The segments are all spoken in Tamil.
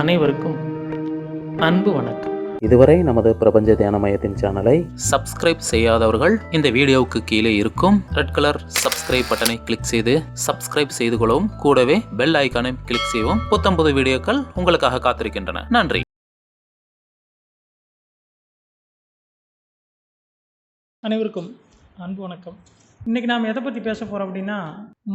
அனைவருக்கும் அன்பு வணக்கம். இதுவரை நமது பிரபஞ்ச தியான மையத்தின் சேனலை சப்ஸ்கிரைப் செய்யாதவர்கள் இந்த வீடியோவுக்கு கீழே இருக்கும் ரெட் கலர் சப்ஸ்கிரைப் பட்டனை கிளிக் செய்து சப்ஸ்கிரைப் செய்து கொள்ளவும். கூடவே பெல் ஐக்கானை கிளிக் செய்யவும். புத்தம்புது வீடியோக்கள் உங்களுக்காக காத்திருக்கின்றன. நன்றி. அனைவருக்கும் அன்பு வணக்கம். இன்றைக்கி நாம் எதை பற்றி பேச போகிறோம் அப்படின்னா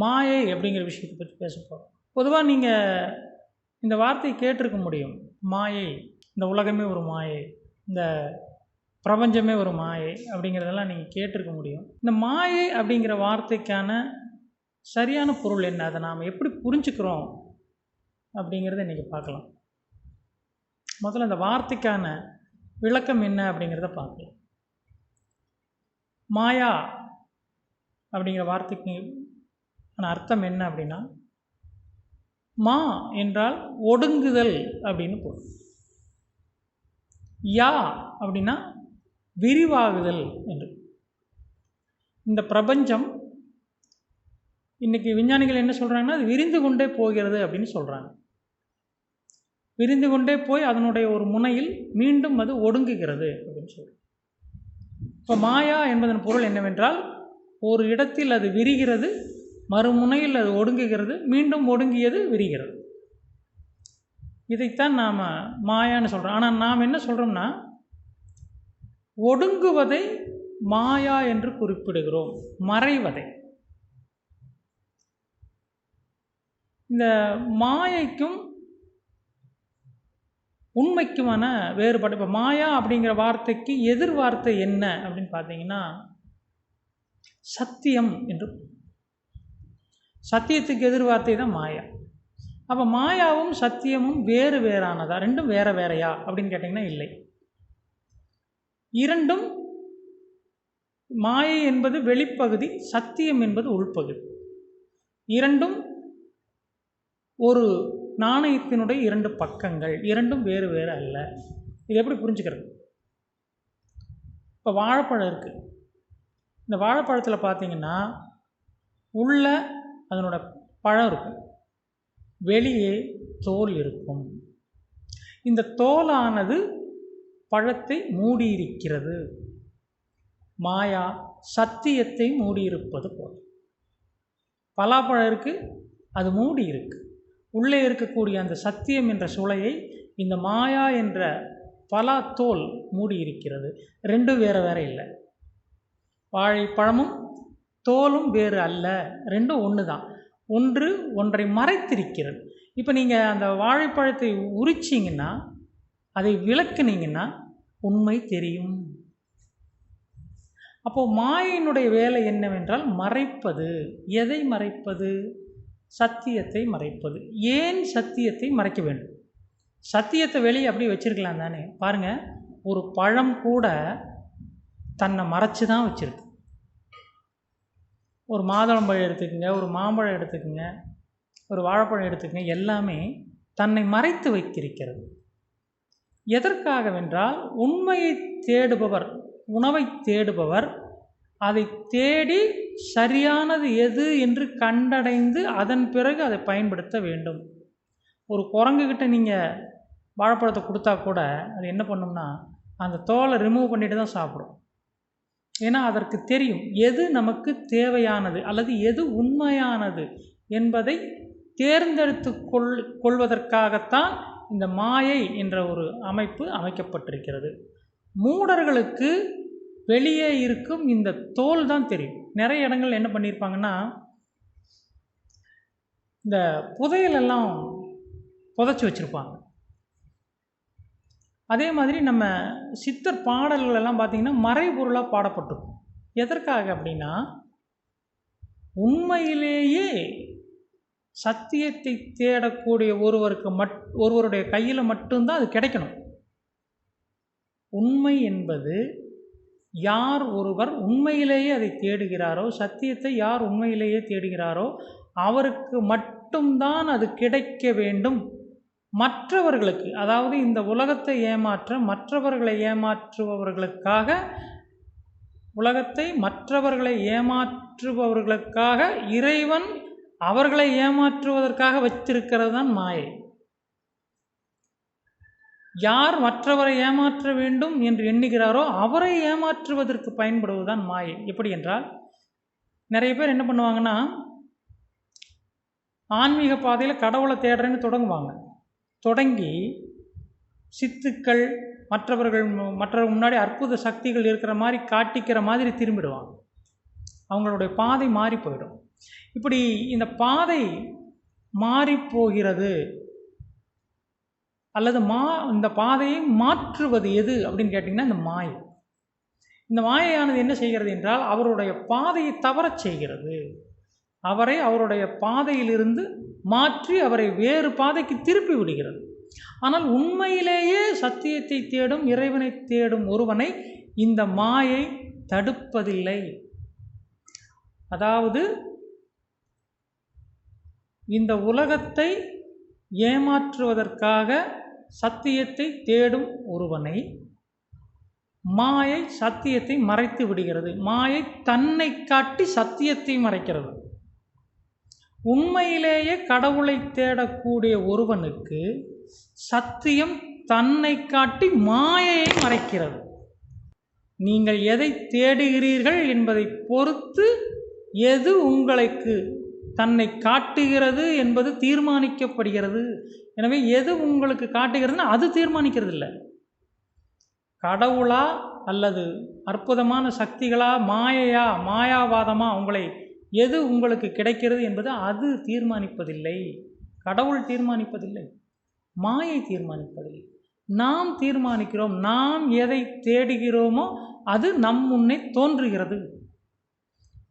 மாயை அப்படிங்கிற விஷயத்தை பற்றி பேச போகிறோம் பொதுவாக நீங்கள் இந்த வார்த்தையை கேட்டிருக்க முடியும். மாயை. இந்த உலகமே ஒரு மாயை. இந்த பிரபஞ்சமே ஒரு மாயை அப்படிங்கிறதெல்லாம் நீங்கள் கேட்டிருக்க முடியும். இந்த மாயை அப்படிங்கிற வார்த்தைக்கான சரியான பொருள் என்ன? அதை நாம் எப்படி புரிஞ்சுக்கிறோம் அப்படிங்கிறத இன்றைக்கி பார்க்கலாம். முதல்ல அந்த வார்த்தைக்கான விளக்கம் என்ன அப்படிங்கிறத பார்க்கலாம். மாயா அப்படிங்கிற வார்த்தைக்கு ஆன அர்த்தம் என்ன அப்படின்னா மா என்றால் ஒடுங்குதல் அப்படின்னு பொருள். யா அப்படின்னா விரிவாகுதல் என்று. இந்த பிரபஞ்சம் இன்றைக்கி விஞ்ஞானிகள் என்ன சொல்கிறாங்கன்னா அது விரிந்து கொண்டே போகிறது அப்படின்னு சொல்கிறாங்க விரிந்து கொண்டே போய் அதனுடைய ஒரு முனையில் மீண்டும் அது ஒடுங்குகிறது அப்படின்னு சொல்கிறாங்க இப்போ மாயா என்பதன் பொருள் என்னவென்றால் ஒரு இடத்தில் அது விரிகிறது மறுமுனையில் அது ஒடுங்குகிறது மீண்டும் ஒடுங்கியது விரிகிறது. இதைத்தான் நாம் மாயான்னு சொல்கிறோம் ஆனால் நாம் என்ன சொல்கிறோம்னா ஒடுங்குவதை மாயா என்று குறிப்பிடுகிறோம் மறைவதை. இந்த மாயைக்கும் உண்மைக்குமான வேறுபாடு இப்போ மாயா அப்படிங்கிற வார்த்தைக்கு எதிர் வார்த்தை என்ன அப்படின்னு பார்த்தீங்கன்னா சத்தியம் என்று சத்தியத்துக்கு எதிர் வார்த்தை தான் மாயா. அப்போ மாயாவும் சத்தியமும் வேறு வேறானதா? ரெண்டும் வேற வேறையா? அப்படின்னு கேட்டிங்கன்னா இல்லை. இரண்டும் மாயை என்பது வெளிப்பகுதி சத்தியம் என்பது உள்பகுதி. இரண்டும் ஒரு நாணயத்தினுடைய இரண்டு பக்கங்கள். இரண்டும் வேறு வேறு அல்ல. இது எப்படி புரிஞ்சுக்கிறது? இப்போ வாழைப்பழம் இருக்குது இந்த வாழைப்பழத்தில் பார்த்தீங்கன்னா உள்ள அதனோட பழம் இருக்கும். வெளியே தோல் இருக்கும். இந்த தோலானது பழத்தை மூடியிருக்கிறது. மாயா சத்தியத்தை மூடியிருப்பது போல். பலாப்பழம் இருக்குது அது மூடி இருக்கு உள்ளே இருக்கக்கூடிய அந்த சத்தியம் என்ற சுளையை இந்த மாயா என்ற பலா தோல் மூடி இருக்கிறது ரெண்டும் வேறு வேறு இல்லை. வாழைப்பழமும் தோலும் வேறு அல்ல. ரெண்டும் ஒன்று தான் ஒன்று ஒன்றை மறைத்திருக்கிறது. இப்போ நீங்கள் அந்த வாழைப்பழத்தை உரிச்சிங்கன்னா அதை விளக்குனீங்கன்னா உண்மை தெரியும். அப்போது மாயினுடைய வேலை என்னவென்றால் மறைப்பது. எதை மறைப்பது? சத்தியத்தை மறைப்பது. ஏன் சத்தியத்தை மறைக்க வேண்டும்? சத்தியத்தை வெளியே அப்படியே வச்சிருக்கலாம் தானே. பாருங்கள் ஒரு பழம் கூட தன்னை மறைச்சி தான் வச்சுருக்கு. ஒரு மாதுளம்பழம் எடுத்துக்கோங்க ஒரு மாம்பழம் எடுத்துக்கோங்க ஒரு வாழைப்பழம் எடுத்துக்கோங்க எல்லாமே தன்னை மறைத்து வைத்திருக்கிறது. எதற்காகவென்றால் உண்மையை தேடுபவர் உணவை தேடுபவர் அதை தேடி சரியானது எது என்று கண்டடைந்து அதன் பிறகு அதை பயன்படுத்த வேண்டும். ஒரு குரங்குக்கிட்ட நீங்கள் வாழைப்பழத்தை கொடுத்தா கூட அது என்ன பண்ணும்னா அந்த தோலை ரிமூவ் பண்ணிட்டு தான் சாப்பிடும். ஏன்னா அதற்கு தெரியும் எது நமக்கு தேவையானது அல்லது எது உண்மையானது என்பதை தேர்ந்தெடுத்து கொள் கொள்வதற்காகத்தான் இந்த மாயை என்ற ஒரு அமைப்பு அமைக்கப்பட்டிருக்கிறது. மூடர்களுக்கு வெளியே இருக்கும் இந்த தோல் தான் தெரியும். நிறைய இடங்கள் என்ன பண்ணியிருப்பாங்கன்னா இந்த புதையலெல்லாம் புதைச்சி வச்சுருப்பாங்க. அதே மாதிரி நம்ம சித்தர் பாடல்கள் எல்லாம் பார்த்திங்கன்னா மறைபொருளாக பாடப்பட்டிருக்கும். எதற்காக அப்படின்னா உண்மையிலேயே சத்தியத்தை தேடக்கூடிய ஒருவருக்கு மட் ஒருவருடைய கையில் மட்டும்தான் அது கிடைக்கணும். உண்மை என்பது யார் ஒருவர் உண்மையிலேயே அதை தேடுகிறாரோ சத்தியத்தை யார் உண்மையிலேயே தேடுகிறாரோ அவருக்கு மட்டும்தான் அது கிடைக்க வேண்டும் மற்றவர்களுக்கு அதாவது இந்த உலகத்தை ஏமாற்ற மற்றவர்களை ஏமாற்றுபவர்களுக்காக உலகத்தை மற்றவர்களை ஏமாற்றுபவர்களுக்காக இறைவன் அவர்களை ஏமாற்றுவதற்காக வச்சிருக்கிறது தான் மாயை. யார் மற்றவரை ஏமாற்ற வேண்டும் என்று எண்ணுகிறாரோ அவரை ஏமாற்றுவதற்கு பயன்படுவதுதான் மாயை. எப்படி என்றால் நிறைய பேர் என்ன பண்ணுவாங்கன்னா ஆன்மீக பாதையில் கடவுளை தேடுறேன்னு தொடங்குவாங்க. தொடங்கி சித்துக்கள் மற்றவர்கள் மற்றவர்கள் முன்னாடி அற்புத சக்திகள் இருக்கிற மாதிரி காட்டிக்கிற மாதிரி திரும்பிடுவாங்க. அவங்களுடைய பாதை மாறி போயிடும். இப்படி இந்த பாதை மாறி போகிறது அல்லது மா இந்த பாதையை மாற்றுவது எது அப்படின்னு கேட்டிங்கன்னா இந்த மாயை. இந்த மாயையானது என்ன செய்கிறது என்றால் அவருடைய பாதையை தவறச் செய்கிறது. அவரை அவருடைய பாதையிலிருந்து மாற்றி அவரை வேறு பாதைக்கு திருப்பி விடுகிறது. ஆனால் உண்மையிலேயே சத்தியத்தை தேடும் இறைவனை தேடும் ஒருவனை இந்த மாயை தடுப்பதில்லை. அதாவது இந்த உலகத்தை ஏமாற்றுவதற்காக சத்தியத்தை தேடும் ஒருவனை மாயை சத்தியத்தை மறைத்து விடுகிறது. மாயை தன்னை காட்டி சத்தியத்தை மறைக்கிறது. உண்மையிலேயே கடவுளை தேடக்கூடிய ஒருவனுக்கு சத்தியம் தன்னை காட்டி மாயையை மறைக்கிறது. நீங்கள் எதை தேடுகிறீர்கள் என்பதை பொறுத்து எது உங்களுக்கு தன்னை காட்டுகிறது என்பது தீர்மானிக்கப்படுகிறது. எனவே எது உங்களுக்கு காட்டுகிறதுனா அது தீர்மானிக்கிறது இல்லை கடவுளா அல்லது அற்புதமான சக்திகளா மாயையா மாயாவாதமா உங்களை எது உங்களுக்கு கிடைக்கிறது என்பது அது தீர்மானிப்பதில்லை. கடவுள் தீர்மானிப்பதில்லை. மாயை தீர்மானிப்பதில்லை. நாம் தீர்மானிக்கிறோம். நாம் எதை தேடுகிறோமோ அது நம் முன்னே தோன்றுகிறது.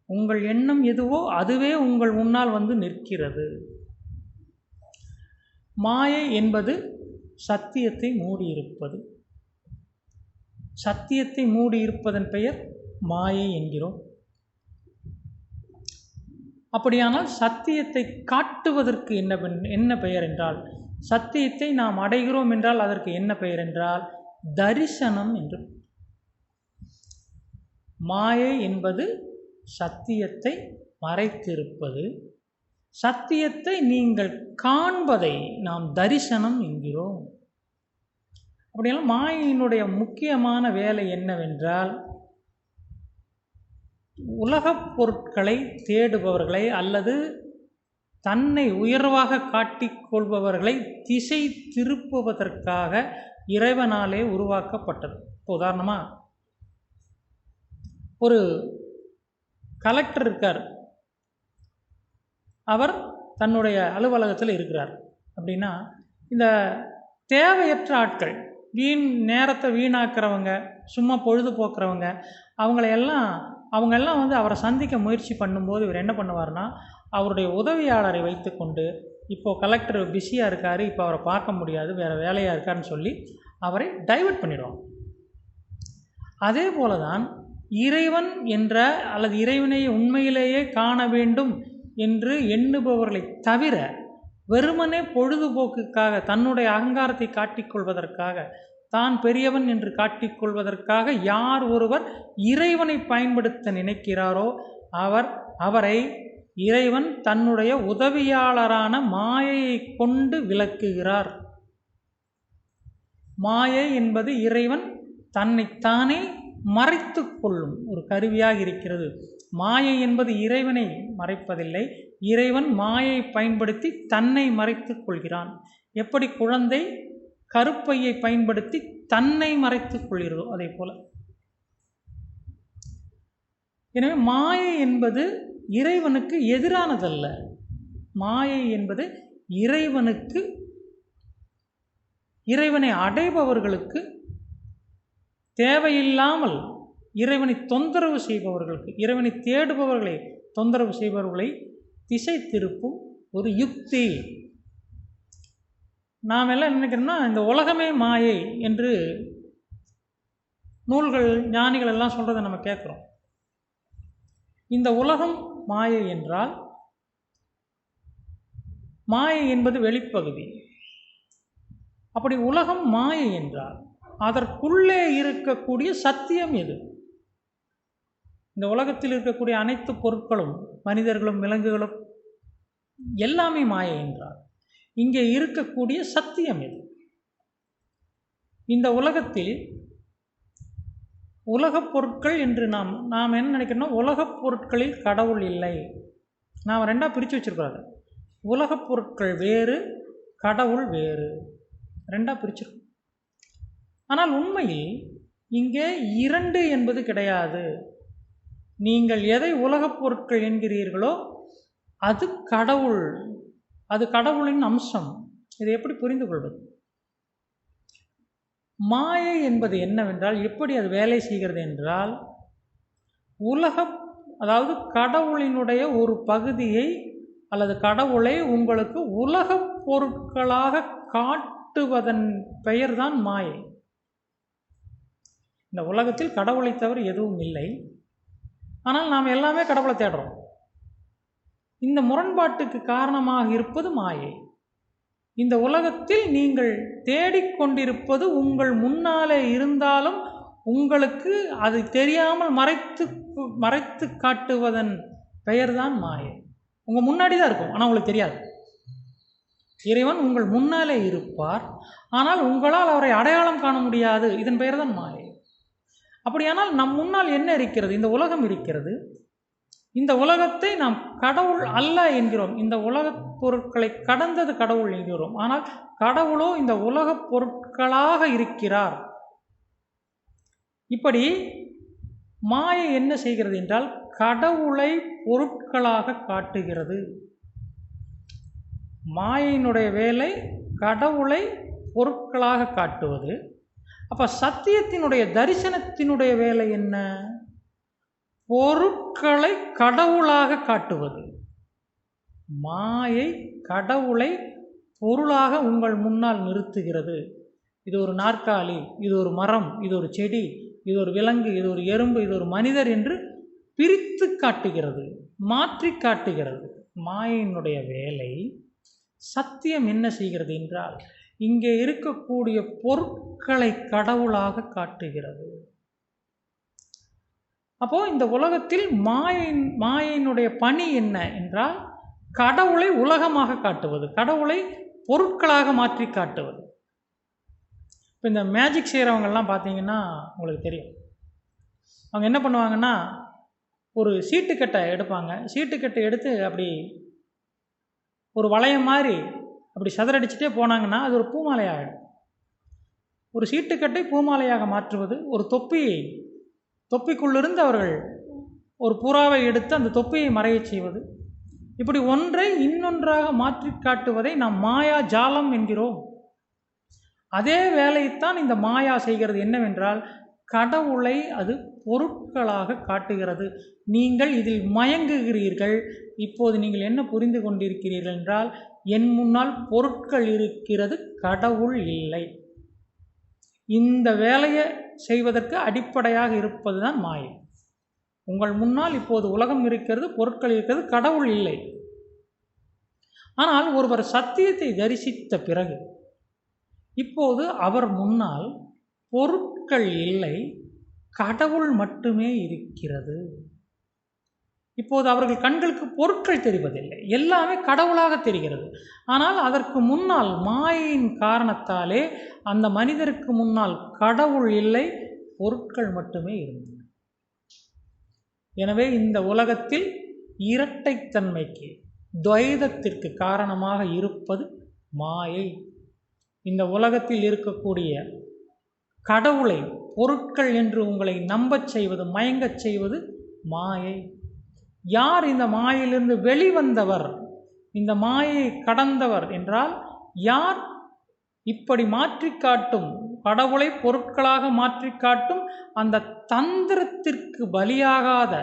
உங்கள் எண்ணம் எதுவோ அதுவே உங்கள் முன்னால் வந்து நிற்கிறது. மாயை என்பது சத்தியத்தை மூடியிருப்பது. சத்தியத்தை மூடியிருப்பதன் பெயர் மாயை என்கிறோம். அப்படியானால் சத்தியத்தை காட்டுவதற்கு என்ன பெண்- என்ன பெயர் என்றால் சத்தியத்தை நாம் அடைகிறோம் என்றால் அதற்கு என்ன பெயர் என்றால் தரிசனம் என்று. மாயை என்பது சத்தியத்தை மறைத்திருப்பது. சத்தியத்தை நீங்கள் காண்பதை நாம் தரிசனம் என்கிறோம். அப்படியெல்லாம் மாயையினுடைய முக்கியமான வேலை என்னவென்றால் உலகப் பொருட்களை தேடுபவர்களை அல்லது தன்னை உயர்வாக காட்டிக்கொள்பவர்களை திசை திருப்புவதற்காக இறைவனாலே உருவாக்கப்பட்டது. இப்போ உதாரணமாக ஒரு கலெக்டர் இருக்கார். அவர் தன்னுடைய அலுவலகத்தில் இருக்கிறார். அப்படின்னா இந்த தேவையற்ற ஆட்கள் வீண் நேரத்தை வீணாக்குறவங்க சும்மா பொழுதுபோக்குறவங்க அவங்களையெல்லாம் அவங்கெல்லாம் வந்து அவரை சந்திக்க முயற்சி பண்ணும்போது இவர் என்ன பண்ணுவார்னா அவருடைய உதவியாளரை வைத்துக்கொண்டு இப்போது கலெக்டர் பிஸியாக இருக்கார் இப்போ அவரை பார்க்க முடியாது வேறு வேலையாக இருக்காருன்னு சொல்லி அவரை டைவர்ட் பண்ணிடுவாங்க. அதே போல தான் இறைவன் என்ற அல்லது இறைவனை உண்மையிலேயே காண வேண்டும் என்று எண்ணுபவர்களை தவிர வெறுமனே பொழுதுபோக்குக்காக தன்னுடைய அகங்காரத்தை காட்டிக்கொள்வதற்காக தான் பெரியவன் என்று காட்டிக்கொள்வதற்காக யார் ஒருவர் இறைவனை பயன்படுத்த நினைக்கிறாரோ அவர் அவரை இறைவன் தன்னுடைய உதவியாளரான மாயையை கொண்டு விளக்குகிறார். மாயை என்பது இறைவன் தன்னைத்தானே மறைத்து கொள்ளும் ஒரு கருவியாக இருக்கிறது. மாயை என்பது இறைவனை மறைப்பதில்லை. இறைவன் மாயை பயன்படுத்தி தன்னை மறைத்து கொள்கிறான். எப்படி குழந்தை கருப்பையை பயன்படுத்தி தன்னை மறைத்துக் கொள்கிறதோ அதே போல. எனவே மாயை என்பது இறைவனுக்கு எதிரானதல்ல. மாயை என்பது இறைவனுக்கு இறைவனை அடைபவர்களுக்கு தேவையில்லாமல் இறைவனை தொந்தரவு செய்பவர்களுக்கு இறைவனை தேடுபவர்களை தொந்தரவு செய்பவர்களை திசை திருப்பும் ஒரு யுக்தி. நாம் எல்லாம் நினைக்கிறோம்னா இந்த உலகமே மாயை என்று நூல்கள் ஞானிகள் எல்லாம் சொல்கிறத நம்ம கேட்குறோம். இந்த உலகம் மாயை என்றால் மாயை என்பது வெளிப்பகுதி. அப்படி உலகம் மாயை என்றால் அதற்குள்ளே இருக்கக்கூடிய சத்தியம் எது? இந்த உலகத்தில் இருக்கக்கூடிய அனைத்து பொருட்களும் மனிதர்களும் விலங்குகளும் எல்லாமே மாயை என்றால். இங்கே இருக்கக்கூடிய சத்தியம் இது. இந்த உலகத்தில் உலகப் பொருட்கள் என்று நாம் நாம் என்ன நினைக்கிறோம்னா உலகப் பொருட்களில் கடவுள் இல்லை. நாம் ரெண்டாக பிரித்து வச்சுருக்கிறாரு உலகப் பொருட்கள் வேறு கடவுள் வேறு. ரெண்டாக பிரிச்சிருக்கோம். ஆனால் உண்மையில் இங்கே இரண்டு என்பது கிடையாது. நீங்கள் எதை உலகப் பொருட்கள் என்கிறீர்களோ அது கடவுள். அது கடவுளின் அம்சம். இதை எப்படி புரிந்து கொள்வது? மாயை என்பது என்னவென்றால் எப்படி அது வேலை செய்கிறது என்றால் உலக அதாவது கடவுளினுடைய ஒரு பகுதியை அல்லது கடவுளை உங்களுக்கு உலகப் பொருட்களாக காட்டுவதன் பெயர்தான் மாயை. இந்த உலகத்தில் கடவுளை தவிர எதுவும் இல்லை. ஆனால் நாம் எல்லாமே கடவுளை தேடுறோம். இந்த முரண்பாட்டுக்கு காரணமாக இருப்பது மாயை. இந்த உலகத்தில் நீங்கள் தேடிக்கொண்டிருப்பது உங்கள் முன்னாலே இருந்தாலும் உங்களுக்கு அது தெரியாமல் மறைத்து மறைத்து காட்டுவதன் பெயர்தான் மாயை. உங்கள் முன்னாடி தான் இருக்கும் ஆனால் உங்களுக்கு தெரியாது. இறைவன் உங்கள் முன்னாலே இருப்பார் ஆனால் உங்களால் அவரை அடையாளம் காண முடியாது. இதன் பெயர் தான் மாயை. அப்படியானால் நம் முன்னால் என்ன இருக்கிறது? இந்த உலகம் இருக்கிறது. இந்த உலகத்தை நாம் கடவுள் அல்ல என்கிறோம். இந்த உலகப் பொருட்களை கடந்தது கடவுள் என்கிறோம். ஆனால் கடவுளோ இந்த உலகப் பொருட்களாக இருக்கிறார். இப்படி மாயை என்ன செய்கிறது என்றால் கடவுளை பொருட்களாக காட்டுகிறது. மாயினுடைய வேலை கடவுளை பொருட்களாக காட்டுவது. அப்போ சத்தியத்தினுடைய தரிசனத்தினுடைய வேலை என்ன? பொருட்களை கடவுளாக காட்டுவது. மாயை கடவுளை பொருளாக உங்கள் முன்னால் நிறுத்துகிறது. இது ஒரு நாற்காலி இது ஒரு மரம் இது ஒரு செடி இது ஒரு விலங்கு இது ஒரு எறும்பு இது ஒரு மனிதர் என்று பிரித்து காட்டுகிறது மாற்றி காட்டுகிறது. மாயினுடைய வேலை சத்தியம் என்ன செய்கிறது என்றால் இங்கே இருக்கக்கூடிய பொருட்களை கடவுளாக காட்டுகிறது. அப்போது இந்த உலகத்தில் மாயின் மாயினுடைய பணி என்ன என்றால் கடவுளை உலகமாக காட்டுவது கடவுளை பொருட்களாக மாற்றி காட்டுவது. இப்போ இந்த மேஜிக் செய்கிறவங்கெல்லாம் பார்த்தீங்கன்னா உங்களுக்கு தெரியும். அவங்க என்ன பண்ணுவாங்கன்னா ஒரு சீட்டுக்கட்டை எடுப்பாங்க. சீட்டுக்கட்டை எடுத்து அப்படி ஒரு வளையம் மாதிரி அப்படி சதறடிச்சுட்டே போனாங்கன்னா அது ஒரு பூமாலையாகிடும் ஒரு சீட்டுக்கட்டை பூமாலையாக மாற்றுவது ஒரு தொப்பியை தொப்பிக்குள்ளிருந்து அவர்கள் ஒரு புறாவை எடுத்து அந்த தொப்பியை மறையச் செய்வது. இப்படி ஒன்றை இன்னொன்றாக மாற்றி காட்டுவதை நாம் மாயா ஜாலம் என்கிறோம். அதே வேலையைத்தான் இந்த மாயா செய்கிறது. என்னவென்றால் கடவுளை அது பொருட்களாக காட்டுகிறது. நீங்கள் இதில் மயங்குகிறீர்கள். இப்போது நீங்கள் என்ன புரிந்து கொண்டிருக்கிறீர்கள் என்றால் என் முன்னால் பொருட்கள் இருக்கிறது கடவுள் இல்லை. இந்த வேலையை செய்வதற்கு அடிப்படையாக இருப்பது தான் மாயை. உங்கள் முன்னால் இப்போது உலகம் இருக்கிறது பொருட்கள் இருக்கிறது கடவுள் இல்லை. ஆனால் ஒருவர் சத்தியத்தை தரிசித்த பிறகு இப்போது அவர் முன்னால் பொருட்கள் இல்லை கடவுள் மட்டுமே இருக்கிறது. இப்போது அவர்கள் கண்களுக்கு பொருட்கள் தெரிவதில்லை. எல்லாமே கடவுளாக தெரிகிறது. ஆனால் அதற்கு முன்னால் மாயையின் காரணத்தாலே அந்த மனிதருக்கு முன்னால் கடவுள் இல்லை பொருட்கள் மட்டுமே இருந்தன. எனவே இந்த உலகத்தில் இரட்டைத்தன்மைக்கு துவைதத்திற்கு காரணமாக இருப்பது மாயை. இந்த உலகத்தில் இருக்கக்கூடிய கடவுளை பொருட்கள் என்று உங்களை நம்பச் செய்வது மயங்கச் செய்வது மாயை. யார் இந்த மாயிலிருந்து வெளிவந்தவர்? இந்த மாயை கடந்தவர் என்றால் யார் இப்படி மாற்றி காட்டும் கடவுளை பொருட்களாக மாற்றி காட்டும் அந்த தந்திரத்திற்கு பலியாகாத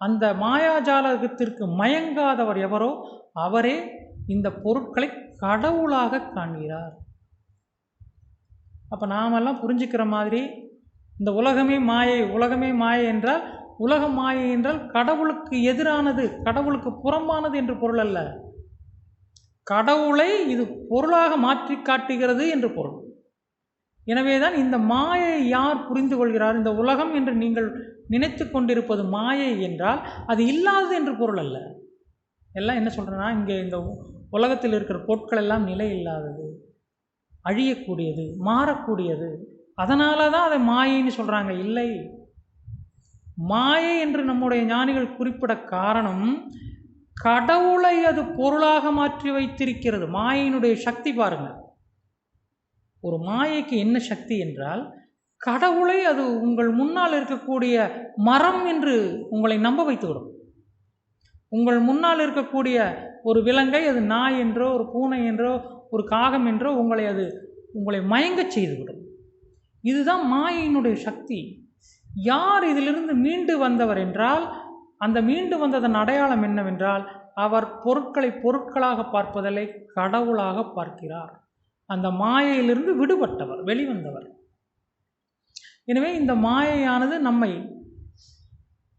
அந்த மாயாஜாலகத்திற்கு மயங்காதவர் எவரோ அவரே இந்த பொருட்களை கடவுளாக காண்கிறார். அப்போ நாமெல்லாம் புரிஞ்சுக்கிற மாதிரி இந்த உலகமே மாயை உலகமே மாயை என்றால் உலக மாயை என்றால் கடவுளுக்கு எதிரானது கடவுளுக்கு புறம்பானது என்று பொருள் அல்ல. கடவுளை இது பொருளாக மாற்றி காட்டுகிறது என்று பொருள். எனவேதான் இந்த மாயை யார் புரிந்து கொள்கிறார்? இந்த உலகம் என்று நீங்கள் நினைத்து கொண்டிருப்பது மாயை என்றால் அது இல்லாதது என்று பொருள் அல்ல. எல்லாம் என்ன சொல்கிறேன்னா இங்கே இந்த உலகத்தில் இருக்கிற பொருட்கள் எல்லாம் நிலை இல்லாதது அழியக்கூடியது மாறக்கூடியது. அதனால தான் அதை மாயைன்னு சொல்கிறாங்க இல்லை. மாயை என்று நம்முடைய ஞானிகள் குறிப்பிட காரணம் கடவுளை அது பொருளாக மாற்றி வைத்திருக்கிறது. மாயையினுடைய சக்தி பாருங்கள். ஒரு மாயைக்கு என்ன சக்தி என்றால் கடவுளை அது உங்கள் முன்னால் இருக்கக்கூடிய மரம் என்று உங்களை நம்ப வைத்துவிடும். உங்கள் முன்னால் இருக்கக்கூடிய ஒரு விலங்கை அது நாய் என்றோ ஒரு பூனை என்றோ ஒரு காகம் என்றோ உங்களை அது உங்களை மயங்கச் செய்துவிடும். இதுதான் மாயையினுடைய சக்தி. யார் இதிலிருந்து மீண்டு வந்தவர் என்றால் அந்த மீண்டு வந்ததன் அடையாளம் என்னவென்றால் அவர் பொருட்களை பொருட்களாக பார்ப்பதில்லை கடவுளாக பார்க்கிறார். அந்த மாயையிலிருந்து விடுபட்டவர் வெளிவந்தவர். எனவே இந்த மாயையானது நம்மை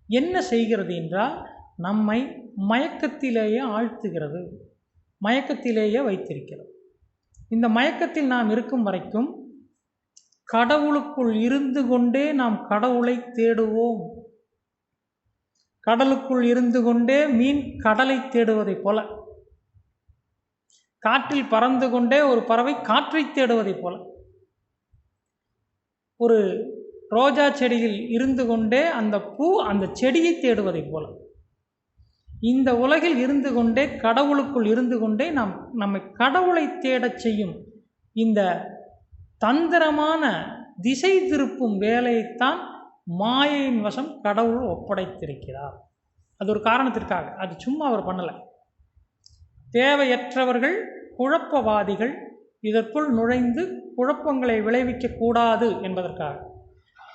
என்ன செய்கிறது என்றால் நம்மை மயக்கத்திலேயே ஆழ்த்துகிறது மயக்கத்திலேயே வைத்திருக்கிறது. இந்த மயக்கத்தில் நாம் இருக்கும் வரைக்கும் கடவுளுக்குள் இருந்து கொண்டே நாம் கடவுளை தேடுவோம். கடலுக்குள் இருந்து கொண்டே மீன் கடலை தேடுவதைப் போல. காற்றில் பறந்து கொண்டே ஒரு பறவை காற்றை தேடுவதைப் போல. ஒரு ரோஜா செடியில் இருந்து கொண்டே அந்த பூ அந்த செடியை தேடுவதைப் போல. இந்த உலகில் இருந்து கொண்டே கடவுளுக்குள் இருந்து கொண்டே நாம் நம்மை கடவுளை தேடச் செய்யும் இந்த தந்திரமான திசை திருப்பும் வேலையைத்தான் மாயையின் வசம் கடவுள் ஒப்படைத்திருக்கிறார். அது ஒரு காரணத்திற்காக. அது சும்மா அவர் பண்ணலை. தேவையற்றவர்கள் குழப்பவாதிகள் இதற்குள் நுழைந்து குழப்பங்களை விளைவிக்கக்கூடாது என்பதற்காக.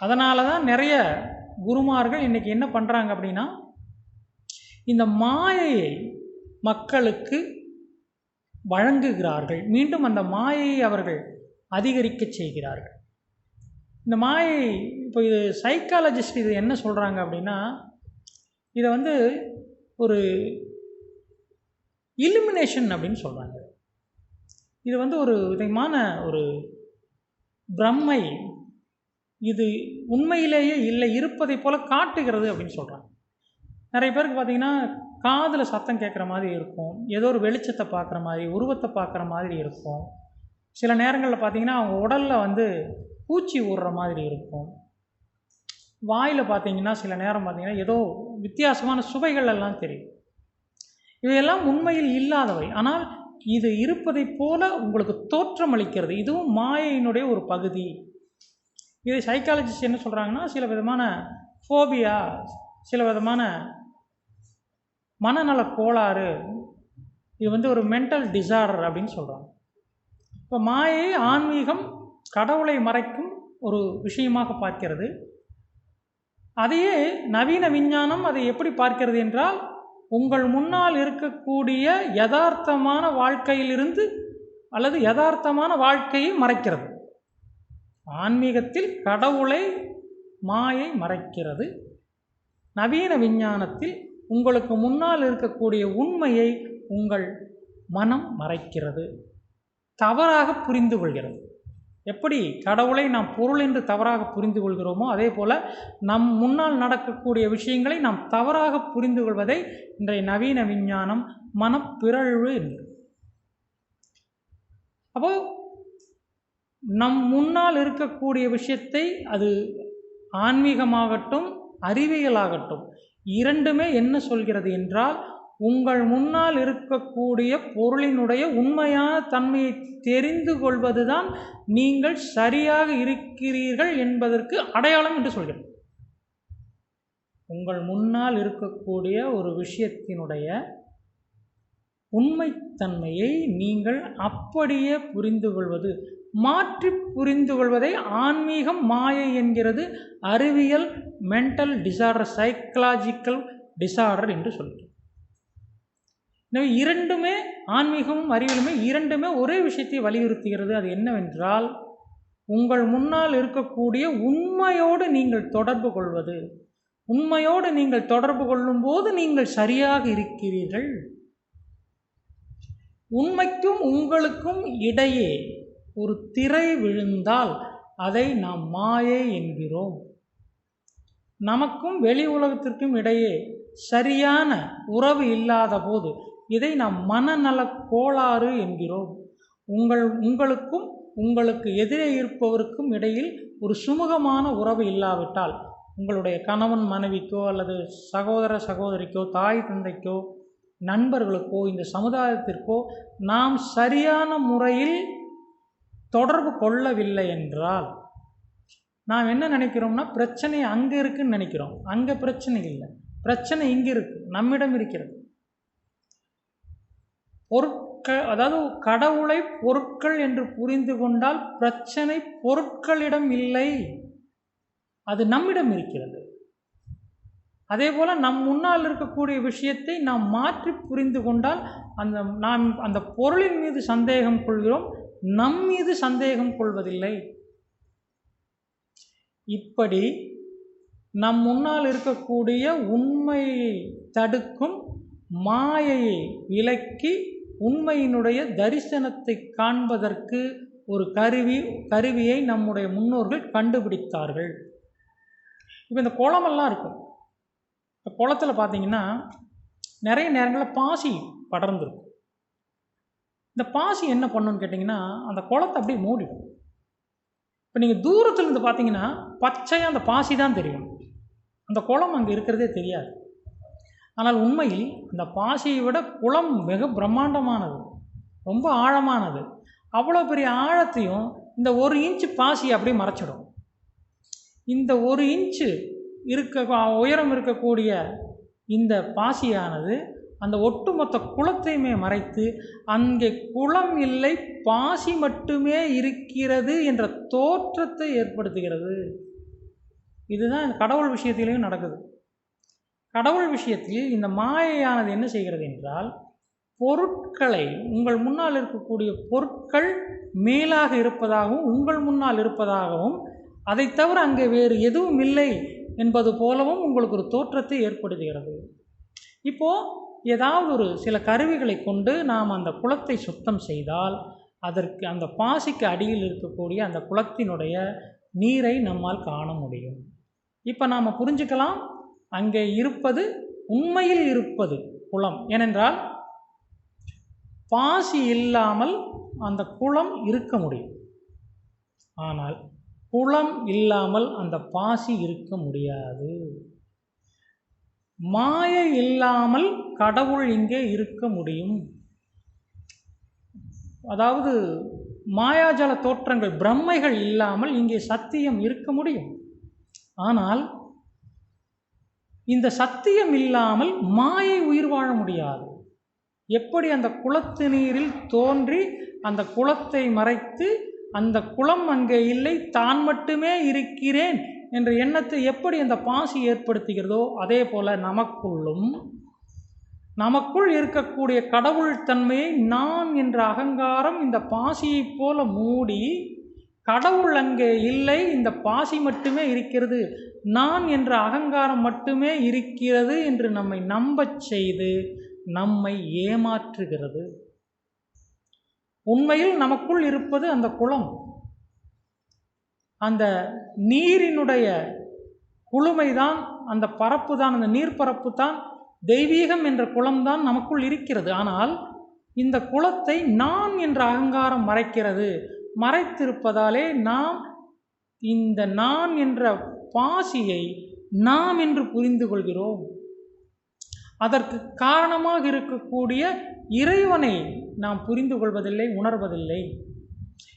அதனால தான் நிறைய குருமார்கள் இன்றைக்கி என்ன பண்ணுறாங்க அப்படின்னா இந்த மாயையை மக்களுக்கு வழங்குகிறார்கள். மீண்டும் அந்த மாயையை அவர்கள் அதிகரிக்க செய்கிறார்கள். இந்த மாயை இப்போ இது சைக்காலஜிஸ்ட் இது என்ன சொல்கிறாங்க அப்படின்னா இதை வந்து ஒரு இலுமினேஷன் அப்படின்னு சொல்கிறாங்க இது வந்து ஒரு விதமான ஒரு பிரம்மை. இது உண்மையிலேயே இல்லை இருப்பதை போல காட்டுகிறது அப்படின்னு சொல்கிறாங்க நிறைய பேருக்கு பார்த்தீங்கன்னா காதில் சத்தம் கேட்குற மாதிரி இருக்கும். ஏதோ ஒரு வெளிச்சத்தை பார்க்குற மாதிரி உருவத்தை பார்க்குற மாதிரி இருக்கும். சில நேரங்களில் பார்த்தீங்கன்னா அவங்க உடலில் வந்து பூச்சி ஊறுற மாதிரி இருக்கும். வாயில் பார்த்தீங்கன்னா சில நேரம் பார்த்தீங்கன்னா ஏதோ வித்தியாசமான சுவைகள் எல்லாம் தெரியும். இவையெல்லாம் உண்மையில் இல்லாதவை. ஆனால் இது இருப்பதைப் போல உங்களுக்கு தோற்றமளிக்கிறது இதுவும் மாயையினுடைய ஒரு பகுதி. இதை சைக்காலஜிஸ்ட் என்ன சொல்கிறாங்கன்னா சில விதமான ஃபோபியா சில விதமான மனநல கோளாறு இது வந்து ஒரு மென்டல் டிசார்டர் அப்படின்னு சொல்கிறாங்க இப்போ மாயை ஆன்மீகம் கடவுளை மறைக்கும் ஒரு விஷயமாக பார்க்கிறது. அதையே நவீன விஞ்ஞானம் அதை எப்படி பார்க்கிறது என்றால் உங்கள் முன்னால் இருக்கக்கூடிய யதார்த்தமான வாழ்க்கையிலிருந்து அல்லது யதார்த்தமான வாழ்க்கையை மறைக்கிறது. ஆன்மீகத்தில் கடவுளை மாயை மறைக்கிறது. நவீன விஞ்ஞானத்தில் உங்களுக்கு முன்னால் இருக்கக்கூடிய உண்மையை உங்கள் மனம் மறைக்கிறது. தவறாக புரிந்து கொள்கிறது. எப்படி? கடவுளை நாம் பொருள் என்று தவறாக புரிந்து கொள்கிறோமோ அதே போல் நம் முன்னால் நடக்கக்கூடிய விஷயங்களை நாம் தவறாக புரிந்து கொள்வதை இன்றைய நவீன விஞ்ஞானம் மனப்பிறழ்வு என்று. அப்போ நம் முன்னால் இருக்கக்கூடிய விஷயத்தை அது ஆன்மீகமாகட்டும் அறிவியலாகட்டும் இரண்டுமே என்ன சொல்கிறது என்றால் உங்கள் முன்னால் இருக்கக்கூடிய பொருளினுடைய உண்மையான தன்மையை தெரிந்து கொள்வதுதான் நீங்கள் சரியாக இருக்கிறீர்கள் என்பதற்கு அடையாளம் என்று சொல்கிறேன். உங்கள் முன்னால் இருக்கக்கூடிய ஒரு விஷயத்தினுடைய உண்மைத்தன்மையை நீங்கள் அப்படியே புரிந்து கொள்வது மாற்றி புரிந்து கொள்வதை ஆன்மீகம் மாயை என்கிறது அறிவியல் மென்டல் டிசார்டர் சைக்கலாஜிக்கல் டிசார்டர் என்று சொல்கிறது எனவே இரண்டுமே ஆன்மீகமும் அறிவியலுமே இரண்டுமே ஒரே விஷயத்தை வலியுறுத்துகிறது. அது என்னவென்றால் உங்கள் முன்னால் இருக்கக்கூடிய உண்மையோடு நீங்கள் தொடர்பு கொள்வது. உண்மையோடு நீங்கள் தொடர்பு கொள்ளும்போது நீங்கள் சரியாக இருக்கிறீர்கள். உண்மைக்கும் உங்களுக்கும் இடையே ஒரு திரை விழுந்தால் அதை நாம் மாயை என்கிறோம். நமக்கும் வெளி உலகத்திற்கும் இடையே சரியான உறவு இல்லாத போது இதை நாம் மனநல கோளாறு என்கிறோம். உங்கள் உங்களுக்கும் உங்களுக்கு எதிரே இருப்பவருக்கும் இடையில் ஒரு சுமூகமான உறவு இல்லாவிட்டால் உங்களுடைய கணவன் மனைவிக்கோ அல்லது சகோதர சகோதரிக்கோ தாய் தந்தைக்கோ நண்பர்களுக்கோ இந்த சமுதாயத்திற்கோ நாம் சரியான முறையில் தொடர்பு கொள்ளவில்லை என்றால் நாம் என்ன நினைக்கிறோம்னா பிரச்சனை அங்கே இருக்குன்னு நினைக்கிறோம். அங்கே பிரச்சனை இல்லை. பிரச்சனை இங்கே இருக்குது நம்மிடம் இருக்கிறது. பொருட்கள் அதாவது கடவுளை பொருட்கள் என்று புரிந்து கொண்டால் பிரச்சனை பொருட்களிடம் இல்லை. அது நம்மிடம் இருக்கிறது. அதே போல் நம் முன்னால் இருக்கக்கூடிய விஷயத்தை நாம் மாற்றி புரிந்து கொண்டால் அந்த நாம் அந்த பொருளின் மீது சந்தேகம் கொள்கிறோம் நம் மீது சந்தேகம் கொள்வதில்லை. இப்படி நம் முன்னால் இருக்கக்கூடிய உண்மையை தடுக்கும் மாயையை விலக்கி உண்மையினுடைய தரிசனத்தை காண்பதற்கு ஒரு கருவி கருவியை நம்முடைய முன்னோர்கள் கண்டுபிடித்தார்கள். இப்போ இந்த குளமெல்லாம் இருக்கும். இந்த குளத்தில் பார்த்தீங்கன்னா நிறைய நேரங்களில் பாசி படர்ந்துருக்கும். இந்த பாசி என்ன பண்ணுன்னு கேட்டிங்கன்னா அந்த குளத்தை அப்படியே மூடிடும். இப்போ நீங்கள் தூரத்தில் இருந்து பார்த்தீங்கன்னா பச்சையாக அந்த பாசி தான் தெரியும். அந்த குளம் அங்கே இருக்கிறதே தெரியாது. ஆனால் உண்மையில் அந்த பாசியை விட குளம் மிக பிரம்மாண்டமானது ரொம்ப ஆழமானது. அவ்வளோ பெரிய ஆழத்தையும் இந்த ஒரு இன்ச்சு பாசி அப்படியே மறைச்சிடும். இந்த ஒரு இன்ச்சு இருக்க உயரம் இருக்கக்கூடிய இந்த பாசியானது அந்த ஒட்டுமொத்த குளத்தையுமே மறைத்து அங்கே குளம் இல்லை பாசி மட்டுமே இருக்கிறது என்ற தோற்றத்தை ஏற்படுத்துகிறது. இதுதான் கடவுள் விஷயத்திலையும் நடக்குது. கடவுள் விஷயத்தில் இந்த மாயையானது என்ன செய்கிறது என்றால் பொருட்களை உங்கள் முன்னால் இருக்கக்கூடிய பொருட்கள் மேலாக இருப்பதாகவும் உங்கள் முன்னால் இருப்பதாகவும் அதை தவிர அங்கே வேறு எதுவும் இல்லை என்பது போலவும் உங்களுக்கு ஒரு தோற்றத்தை ஏற்படுத்துகிறது. இப்போது ஏதாவது ஒரு சில கருவிகளை கொண்டு நாம் அந்த குளத்தை சுத்தம் செய்தால் அதற்கு அந்த பாசிக்கு அடியில் இருக்கக்கூடிய அந்த குளத்தினுடைய நீரை நம்மால் காண முடியும். இப்போ நாம் புரிஞ்சுக்கலாம் அங்கே இருப்பது உண்மையில் இருப்பது குளம். ஏனென்றால் பாசி இல்லாமல் அந்த குளம் இருக்க முடியும். ஆனால் குளம் இல்லாமல் அந்த பாசி இருக்க முடியாது. மாயை இல்லாமல் கடவுள் இங்கே இருக்க முடியும். அதாவது மாயாஜல தோற்றங்கள் பிரம்மைகள் இல்லாமல் இங்கே சத்தியம் இருக்க முடியும். ஆனால் இந்த சத்தியம் இல்லாமல் மாயை உயிர் வாழ முடியாது. எப்படி அந்த குளத்து நீரில் தோன்றி அந்த குளத்தை மறைத்து அந்த குளம் அங்கே இல்லை தான் மட்டுமே இருக்கிறேன் என்ற எண்ணத்தை எப்படி அந்த பாசி ஏற்படுத்துகிறதோ அதே போல் நமக்குள்ளும் நமக்குள் இருக்கக்கூடிய கடவுள் தன்மையை நான் என்ற அகங்காரம் இந்த பாசியைப் போல மூடி கடவுள் அங்கே இல்லை இந்த பாசி மட்டுமே இருக்கிறது. நான் என்ற அகங்காரம் மட்டுமே இருக்கிறது என்று நம்மை நம்பச் செய்து நம்மை ஏமாற்றுகிறது. உண்மையில் நமக்குள் இருப்பது அந்த குளம். அந்த நீரினுடைய குளுமைதான் அந்த பரப்பு தான் அந்த நீர்ப்பரப்பு தான் தெய்வீகம் என்ற குளம்தான் நமக்குள் இருக்கிறது. ஆனால் இந்த குளத்தை நான் என்ற அகங்காரம் மறைக்கிறது. மறைத்திருப்பதாலே நாம் இந்த நான் என்ற பாசியை நாம் என்று புரிந்து கொள்கிறோம். அதற்கு காரணமாக இருக்கக்கூடிய இறைவனை நாம் புரிந்து கொள்வதில்லை உணர்வதில்லை.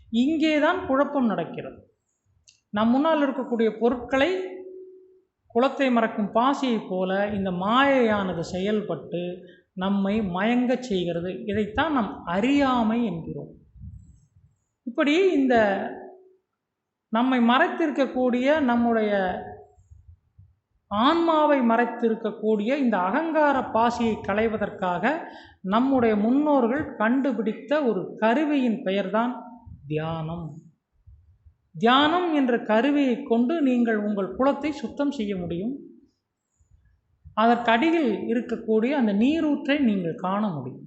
இங்கேதான் குழப்பம் நடக்கிறது. நம் முன்னால் இருக்கக்கூடிய பொருட்களை குளத்தை மறக்கும் பாசியைப் போல இந்த மாயையானது செயல்பட்டு நம்மை மயங்கச் செய்கிறது. இதைத்தான் நாம் அறியாமை என்கிறோம். இப்படி இந்த நம்மை மறைத்திருக்கக்கூடிய நம்முடைய ஆன்மாவை மறைத்திருக்கக்கூடிய இந்த அகங்கார பாசியை களைவதற்காக நம்முடைய முன்னோர்கள் கண்டுபிடித்த ஒரு கருவியின் பெயர்தான் தியானம். தியானம் என்ற கருவியை கொண்டு நீங்கள் உங்கள் குளத்தை சுத்தம் செய்ய முடியும். அதற்கடியில் இருக்கக்கூடிய அந்த நீரூற்றை நீங்கள் காண முடியும்.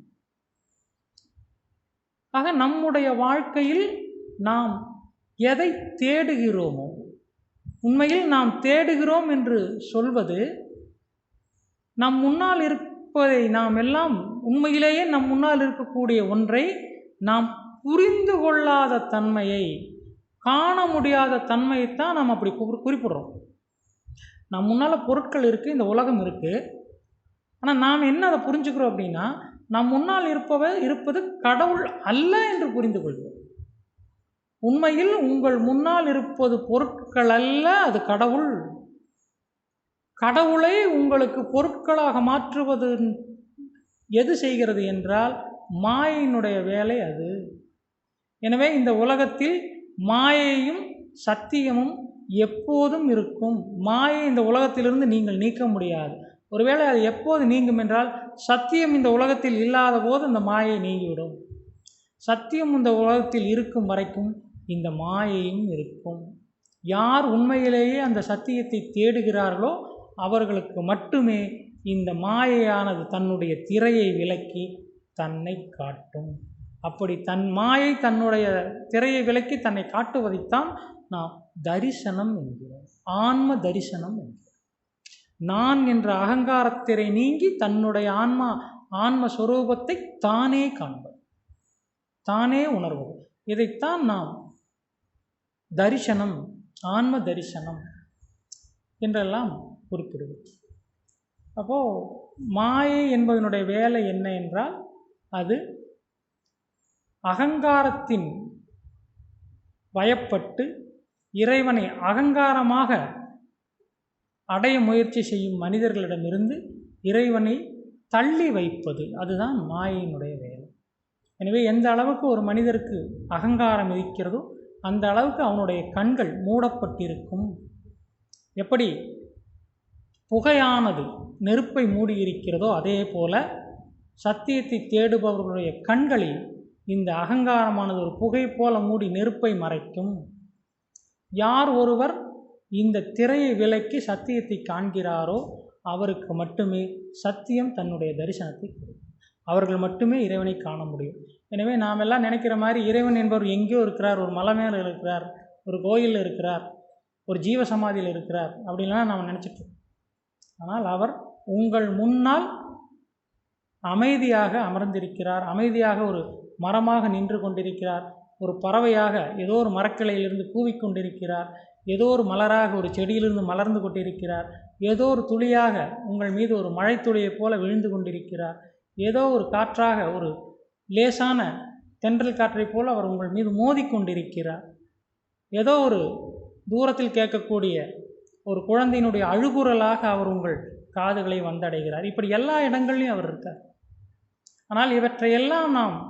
ஆக நம்முடைய வாழ்க்கையில் நாம் எதை தேடுகிறோமோ உண்மையில் நாம் தேடுகிறோம் என்று சொல்வது நம் முன்னால் இருப்பதை நாம் எல்லாம் உண்மையிலேயே நம் முன்னால் இருக்கக்கூடிய ஒன்றை நாம் புரிந்து கொள்ளாத தன்மையை காண முடியாத தன்மையைத்தான் நாம் அப்படி குறிப்பிடுறோம். நம் முன்னால் பொருட்கள் இருக்குது இந்த உலகம் இருக்குது ஆனால் நாம் என்ன அதை புரிஞ்சுக்கிறோம் அப்படின்னா நம் முன்னால் இருப்பவர் இருப்பது கடவுள் அல்ல என்று புரிந்து கொள்கிறோம் உண்மையில் உங்கள் முன்னால் இருப்பது பொருட்கள் அல்ல அது கடவுள். கடவுளை உங்களுக்கு பொருட்களாக மாற்றுவது எது செய்கிறது என்றால் மாயினுடைய வேலை அது. எனவே இந்த உலகத்தில் மாயையும் சத்தியமும் எப்போதும் இருக்கும். மாயை இந்த உலகத்திலிருந்து நீங்கள் நீக்க முடியாது. ஒருவேளை அது எப்போது நீங்கும் என்றால் சத்தியம் இந்த உலகத்தில் இல்லாத போது இந்த மாயை நீங்கிவிடும். சத்தியம் இந்த உலகத்தில் இருக்கும் வரைக்கும் இந்த மாயையும் இருக்கும். யார் உண்மையிலேயே அந்த சத்தியத்தை தேடுகிறார்களோ அவர்களுக்கு மட்டுமே இந்த மாயையானது தன்னுடைய திரையை விலக்கி தன்னை காட்டும். அப்படி தன் மாயை தன்னுடைய திரையை விலக்கி தன்னை காட்டுவதைத்தான் நாம் தரிசனம் என்கிறோம். ஆன்ம தரிசனம் என்கிறோம். நான் என்ற அகங்காரத்திரை நீங்கி தன்னுடைய ஆன்மா ஆன்மஸ்வரூபத்தை தானே காண்பது. தானே உணர்வது. இதைத்தான் நாம் தரிசனம் ஆன்ம தரிசனம் என்றெல்லாம் குறிப்பிடுவோம் அப்போது மாயை என்பதனுடைய வேலை என்ன என்றால் அது அகங்காரத்தின் வயப்பட்டு இறைவனை அகங்காரமாக அடைய முயற்சி செய்யும் மனிதர்களிடமிருந்து இறைவனை தள்ளி வைப்பது அதுதான் மாயையினுடைய வேலை. எனவே எந்த அளவுக்கு ஒரு மனிதருக்கு அகங்காரம் இருக்கிறதோ அந்த அளவுக்கு அவனுடைய கண்கள் மூடப்பட்டிருக்கும். எப்படி? புகையானது நெருப்பை மூடியிருக்கிறதோ அதே போல சத்தியத்தை தேடுபவர்களுடைய கண்களில் இந்த அகங்காரமானது ஒரு புகை போல மூடி நெருப்பை மறைக்கும். யார் ஒருவர் இந்த திரையை விலக்கி சத்தியத்தை காண்கிறாரோ அவருக்கு மட்டுமே சத்தியம் தன்னுடைய தரிசனத்தை கொடுக்கும். அவர்கள் மட்டுமே இறைவனை காண முடியும். எனவே நாம் எல்லாம் நினைக்கிற மாதிரி இறைவன் என்பவர் எங்கேயோ இருக்கிறார் ஒரு மலை மேலே இருக்கிறார் ஒரு கோயிலில் இருக்கிறார் ஒரு ஜீவ சமாதியில் இருக்கிறார் அப்படின்லாம் நாம் நினச்சிட்டு ஆனால் அவர் உங்கள் முன்னால் அமைதியாக அமர்ந்திருக்கிறார் அமைதியாக ஒரு மரமாக நின்று கொண்டிருக்கிறார் ஒரு பறவையாக ஏதோ ஒரு மரக்கிளையிலிருந்து கூவிக்கொண்டிருக்கிறார் ஏதோ ஒரு மலராக ஒரு செடியிலிருந்து மலர்ந்து கொண்டிருக்கிறார். ஏதோ ஒரு துளியாக உங்கள் மீது ஒரு மழைத்துளியைப் போல விழுந்து கொண்டிருக்கிறார். ஏதோ ஒரு காற்றாக ஒரு லேசான தென்றல் காற்றைப் போல அவர் உங்கள் மீது மோதிக்கொண்டிருக்கிறார் ஏதோ ஒரு தூரத்தில் கேட்கக்கூடிய ஒரு குழந்தையினுடைய அழுகுரலாக அவர் உங்கள் காதுகளை வந்தடைகிறார். இப்படி எல்லா இடங்கள்லையும் அவர் இருக்கார். ஆனால் இவற்றையெல்லாம் நாம்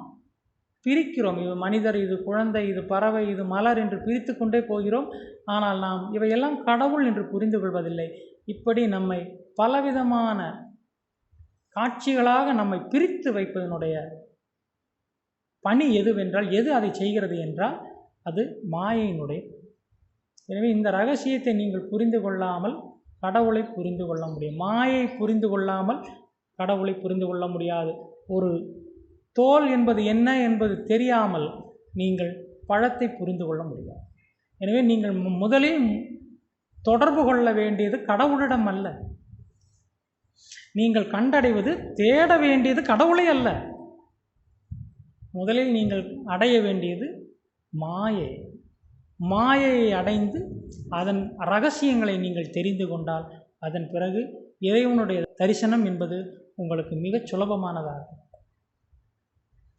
பிரிக்கிறோம். இது மனிதர் இது குழந்தை இது பறவை இது மலர் என்று பிரித்து கொண்டே போகிறோம். ஆனால் நாம் இவையெல்லாம் கடவுள் என்று புரிந்து கொள்வதில்லை. இப்படி நம்மை பலவிதமான காட்சிகளாக நம்மை பிரித்து வைப்பதனுடைய பணி எதுவென்றால் எது அதை செய்கிறது என்றால் அது மாயையினுடைய எனவே இந்த ரகசியத்தை நீங்கள் புரிந்து கொள்ளாமல் கடவுளை புரிந்து கொள்ள முடியும். மாயை புரிந்து கொள்ளாமல் கடவுளை புரிந்து கொள்ள முடியாது. ஒரு தோல் என்பது என்ன என்பது தெரியாமல் நீங்கள் பழத்தை புரிந்து கொள்ள முடியாது. எனவே நீங்கள் மு- முதலில் தொடர்பு கொள்ள வேண்டியது கடவுளிடம் அல்ல. நீங்கள் கண்டடைவது தேட வேண்டியது கடவுளை அல்ல. முதலில் நீங்கள் அடைய வேண்டியது மாயை. மாயையை அடைந்து அதன் ரகசியங்களை நீங்கள் தெரிந்து கொண்டால் அதன் பிறகு இறைவனுடைய தரிசனம் என்பது உங்களுக்கு மிகச் சுலபமானதாகும்.